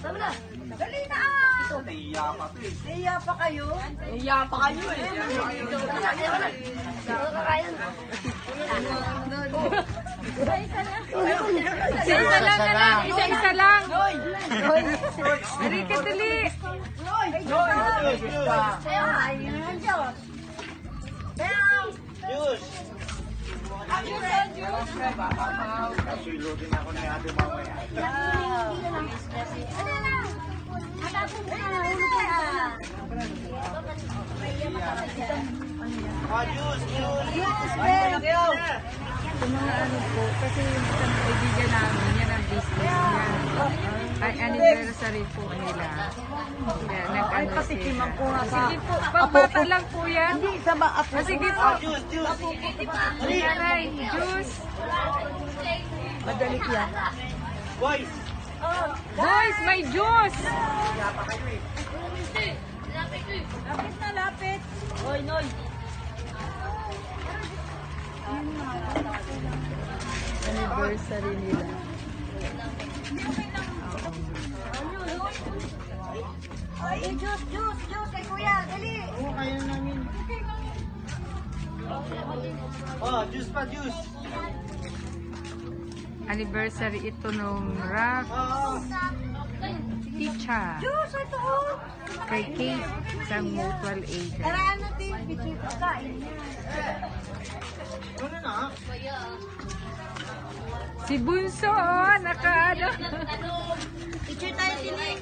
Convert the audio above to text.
Tama na. Dali na! Naiya pa to eh. Naiya pa kayo? Naiya pa kayo eh. Kakayan. Isa-isa lang na lang. Isa-isa lang. Halika, dali. Ayun, Diyos. Juice! Kasulo din ako ni ate mamaya. Ah, juice! Juice! Yung mga ano po, kasi yung isang kaibigan namin, yan ang business niya. Ay, anniversary po nila. Kaya nag-ano patikiman ko nga sa... Lang po yan. Hindi, sa maapo. Ah. Juice! Juice! Nanay, juice. Madali yan. Boys! Boys, may juice. Lapit na, lapit. Hoy, Noy. Anniversary nila. Ay, juice, juice, juice kay kuya. Dali. Oo, kaya namin. Oh, juice pa, juice! Anniversary ito nung Raf! Ticha oh. kay Kate sa mutual agent. Taraan natin. Picture pa kain. Ano na? Si Bunso, oh, naka ano. Picture tayo din.